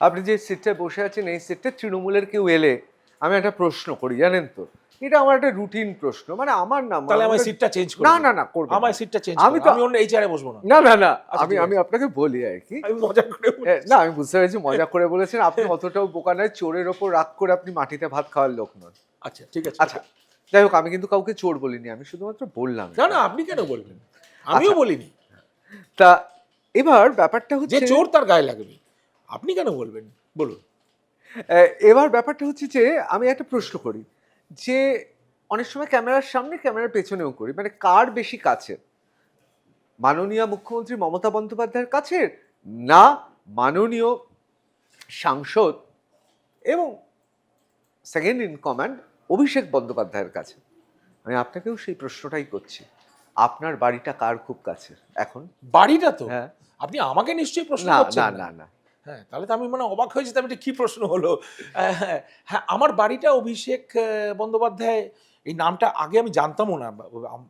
আপনি যে সিটটায় বসে আছেন এই সিটটা তৃণমূলের কেউ এলে আমি একটা প্রশ্ন করি জানেন তো? এটা আমার একটা রুটিন প্রশ্ন মানে আমার নাম তাহলে আমার সিটটা চেঞ্জ করে না না না করব আমার সিটটা চেঞ্জ আমি তো- আমি অন্য এই চেয়ারে বসবো না। না না না আচ্ছা, আমি আমি আপনাকে বলি আর কি। আমি মজা করে। না আমি বুঝতে পেরেছি মজা করে বলেছেন। আপনি অতটাও বোকা নয় চোরের ওপর রাগ করে আপনি মাটিতে ভাত খাওয়ার লোক নন। আচ্ছা ঠিক আছে। আচ্ছা যাই হোক আমি কিন্তু কাউকে চোর বলিনি আমি শুধুমাত্র বললাম না না আপনি কেন বলবেন? আমিও আচ্ছা। বলিনি। তা এবার ব্যাপারটা যে হচ্ছে চোর তার গায়ে লাগবে। আপনি কেন বলবেন? বলুন। এবার ব্যাপারটা হচ্ছে যে আমি একটা প্রশ্ন করি। যে অনেক সময় ক্যামেরার সামনে ক্যামেরার পেছনেও করি। মানে কার বেশি কাছে? মাননীয় মুখ্যমন্ত্রী মমতা বন্দ্যোপাধ্যায়ের কাছে না মাননীয় সাংসদ এবং সেকেন্ড ইন কমান্ড অভিষেক বন্দ্যোপাধ্যায়ের কাছে? আমি আপনাকেও সেই প্রশ্নটাই করছি। আপনার বাড়িটা কার খুব কাছে? এখন? বাড়িটা তো? হ্যাঁ। আপনি আমাকে নিশ্চয়ই প্রশ্ন না না না না। হ্যাঁ তাহলে তো আমি মানে অবাক হয়েছি আমি কি প্রশ্ন হলো? হ্যাঁ হ্যাঁ, আমার বাড়িটা অভিষেক বন্দ্যোপাধ্যায় এই নামটা আগে আমি জানতামও না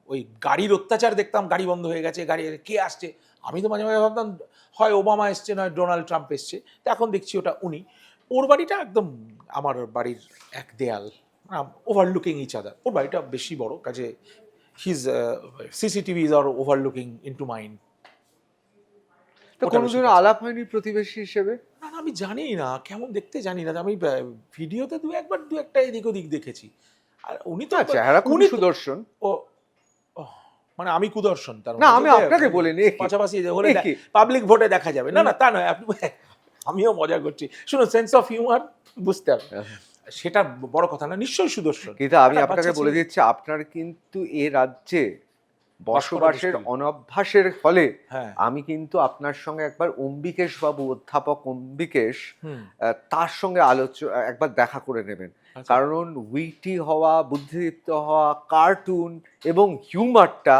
ওই গাড়ির অত্যাচার দেখতাম গাড়ি বন্ধ হয়ে গেছে গাড়ি কে আসছে? আমি তো মাঝে মাঝে ভাবতাম হয় ওবামা এসছে নয় ডোনাল্ড ট্রাম্প এসছে তো এখন দেখছি ওটা উনি। ওর বাড়িটা একদম আমার বাড়ির এক দেয়াল ওভারলুকিং ইচ আদার ওর বাড়িটা বেশি বড় কাজে his CCTV is are overlooking into mind তো আলাপ হয়নি প্রতিবেশী হিসেবে? না আমি জানি না কেমন দেখতে জানি না। আমি ভিডিওতে দু একবার দু একটা এদিক ওদিক দেখেছি। আর উনি তো চেহারা খুব উনি সুদর্শন। ও মানে আমি কুদর্শন তার না মানে। আমি আপনাকে বলিনি এ পাশাপাশি হলে? পাবলিক ভোটে দেখা যাবে। না না তা নয় আপনি আমিও মজা করছি। শুনুন সেন্স অফ হিউমার বুঝতে হবে। সেটা বড় কথা না নিশ্চয়ই সুদর্শন। কিন্তু আমি আপনাকে বলে দিচ্ছি আপনার কিন্তু এ রাজ্যে বসবাসের অনভ্যাসের ফলে হ্যাঁ। আমি কিন্তু আপনার সঙ্গে একবার অম্বিকেশ বাবু অধ্যাপক অম্বিকেশ তার সঙ্গে আলোচনা একবার দেখা করে নেবেন। আচ্ছা। কারণ উইটি হওয়া বুদ্ধিদীপ্ত হওয়া কার্টুন এবং হিউমারটা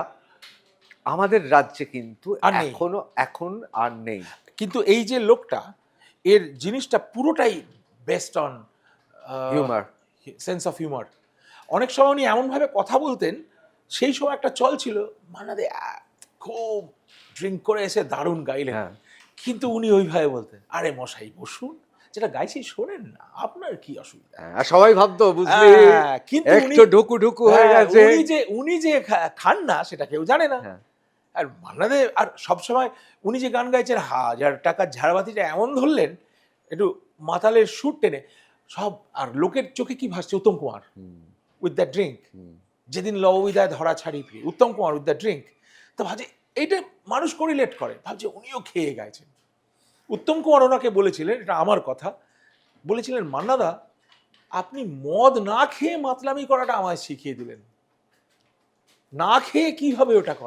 আমাদের রাজ্যে কিন্তু এখনও এখন আর নেই। কিন্তু এই যে লোকটা এর জিনিসটা পুরোটাই best on humour. Sense of humour অনেক সময় উনি এমনভাবে কথা বলতেন সেই সময় একটা চল ছিল মানাদে আহ, খুব ড্রিঙ্ক করে এসে দারুণ গাইলেন। হ্যাঁ। কিন্তু উনি ওইভাবে বলতেন আরে মশাই বসুন যেটা গাইছি শোনেন না আপনার কি অসুবিধা? হ্যাঁ, আর সবাই ভাবতো বুঝলি হ্যাঁ, কিন্তু উনি একটু ঢুকু ঢুকু হয়ে গেছে। উনি যে উনি যে খান না সেটা কেউ জানে না। আর মান্নাদে আর সবসময় উনি যে গান গাইছেন হাজার টাকার ঝাড়বাতিটা এমন ধরলেন একটু মাতালের সুর টেনে সব আর লোকের চোখে কি ভাসছে Uttam Kumar with the drink. যেদিন লবিদায় ধরা ছাড়ি ফিরি, Uttam Kumar with the drink, তো ভাবছে, এইটা মানুষ করিলেট করে। ভাবছে, উনিও খেয়ে গেছেন উত্তম কুমার ওনাকে বলেছিলেন, এটা আমার কথা, বলেছিলেন, মান্নাদা, আপনি মদ না খেয়ে মাতলামি করাটা আমায় শিখিয়ে দিলেন। না খেয়ে কীভাবে ওটা করা